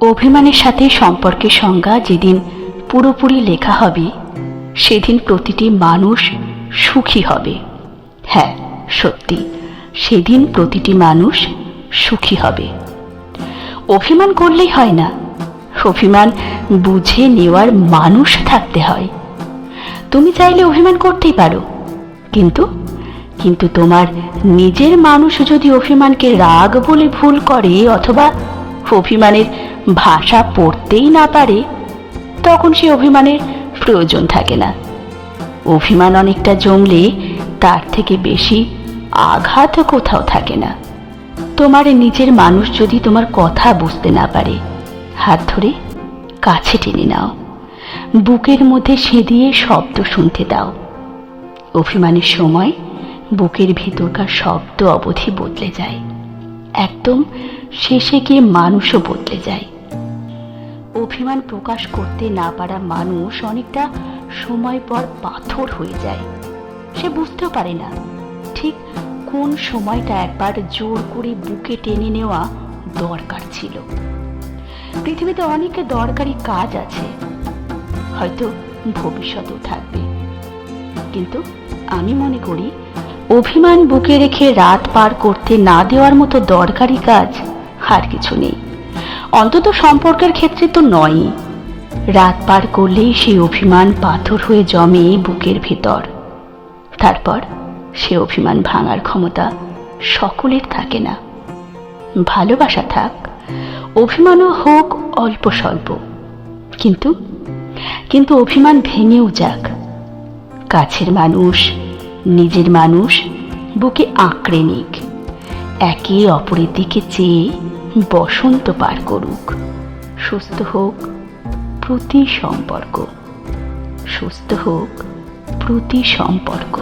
অভিমানের সাথে সম্পর্কের সংজ্ঞা যেদিন পুরোপুরি লেখা হবে, সেদিন প্রতিটি মানুষ সুখী হবে। হ্যাঁ সত্যি, সেদিন প্রতিটি মানুষ সুখী হবে। অভিমান করলেই হয় না। অভিমান বুঝে নেওয়ার মানুষ থাকতে হয়। তুমি চাইলে অভিমান করতেই পারো। কিন্তু কিন্তু তোমার নিজের মানুষ যদি অভিমানকে রাগ বলে ভুল করে অথবা অভিমানের ভাষা পড়তেই না পারে, তখন সে অভিমানের প্রয়োজন থাকে না। অভিমান অনেকটা জমলে তার থেকে বেশি আঘাত কোথাও থাকে না। তোমার নিজের মানুষ যদি তোমার কথা বুঝতে না পারে, হাত ধরে কাছে টেনে নাও। বুকের মধ্যে সেদিয়ে শব্দ শুনতে দাও। অভিমানের সময় বুকের ভেতরকার শব্দ অবধি বদলে যায়। একদম শেষে গিয়ে মানুষও বদলে যায়। অভিমান প্রকাশ করতে না পারা মানুষ অনেকটা সময় পর পাথর হয়ে যায়। সে বুঝতেও পারে না ঠিক কোন সময়টা একবার জোর করে বুকে টেনে নেওয়া দরকার ছিল। পৃথিবীতে অনেক দরকারি কাজ আছে, হয়তো ভবিষ্যতেও থাকবে। কিন্তু আমি মনে করি, অভিমান বুকে রেখে রাত পার করতে না দেওয়ার মতো দরকারি কাজ আর কিছু নেই। অন্তত সম্পর্কের ক্ষেত্রে তো নয়ই। রাত পার করলেই সেই অভিমান পাথর হয়ে জমে বুকের ভেতর। তারপর সে অভিমান ভাঙার ক্ষমতা সকলের থাকে না। ভালোবাসা থাক, অভিমানও হোক অল্প স্বল্প। কিন্তু কিন্তু অভিমান ভেঙেও যাক। কাছের মানুষ, নিজের মানুষ বুকে আঁকড়ে নিক। একে অপরের দিকে চেয়ে বসন্ত পার করুক। সুস্থ হোক প্রতি সম্পর্ক। সুস্থ হোক প্রতি সম্পর্ক।